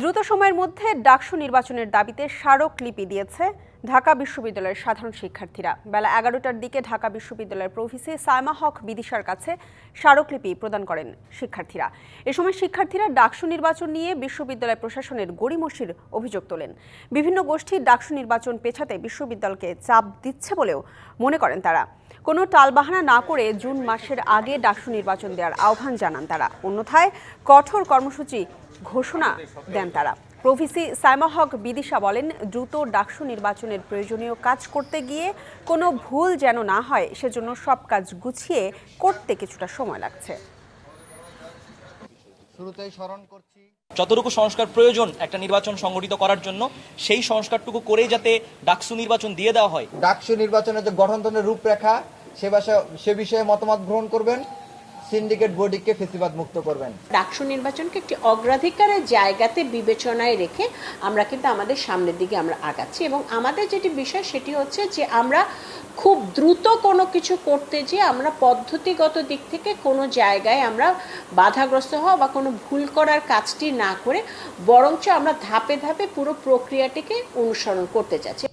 দ্রুত সময়ের মধ্যে ডাকসু নির্বাচনের দাবিতে স্মারকলিপি দিয়েছে ঢাকা বিশ্ববিদ্যালয়ের সাধারণ শিক্ষার্থীরা। বেলা এগারোটার দিকে ঢাকা বিশ্ববিদ্যালয়ের প্রফেসি সাইমা হক বিদিশার কাছে স্মারকলিপি প্রদান করেন শিক্ষার্থীরা। এ সময় শিক্ষার্থীরা ডাকসু নির্বাচন নিয়ে বিশ্ববিদ্যালয় প্রশাসনের গড়িমসির অভিযোগ তোলেন। বিভিন্ন গোষ্ঠী ডাকসু নির্বাচন পেছাতে বিশ্ববিদ্যালয়কে চাপ দিচ্ছে বলেও মনে করেন তারা। কোনো টালবাহানা না করে জুন মাসের আগে ডাকসু নির্বাচন দেওয়ার আহ্বান জানান তারা। অন্যথায় কঠোর কর্মসূচি ঘোষণা দেন তারা। প্রভিসি সাইমা হক বিদিশা বলেন দ্রুত ডাকসু নির্বাচনের প্রয়োজনীয় কাজ করতে গিয়ে কোনো ভুল যেন না হয় সেজন্য সব কাজ গুছিয়ে করতে কিছুটা সময় লাগছে। শুরুতেই স্মরণ করছি যতটুকু সংস্কার প্রয়োজন একটা নির্বাচন সংগঠিত করার জন্য সেই সংস্কারটুকু করেই যাতে ডাকসু নির্বাচন দিয়ে দেওয়া হয়। ডাকসু নির্বাচনের যে গঠনতন্ত্রের রূপরেখা সে বিষয়ে সে বিষয়ে মতামত গ্রহণ করবেন। সিন্ডিকেট বডিকে ফেসিবাদ মুক্ত করবেন। ডাকসু নির্বাচনকে একটি অগ্রাধিকারের জায়গাতে বিবেচনায় রেখে আমরা কিন্তু আমাদের সামনের দিকে আমরা আগাচ্ছি এবং আমাদের যেটি বিষয় সেটি হচ্ছে যে আমরা খুব দ্রুত কোনো কিছু করতে যে আমরা পদ্ধতিগত দিক থেকে কোনো জায়গায় আমরা বাধাগ্রস্ত হওয়া বা কোনো ভুল করার কাজটি না করে বরঞ্চ আমরা ধাপে ধাপে পুরো প্রক্রিয়াটিকে অনুসরণ করতে চাচ্ছি।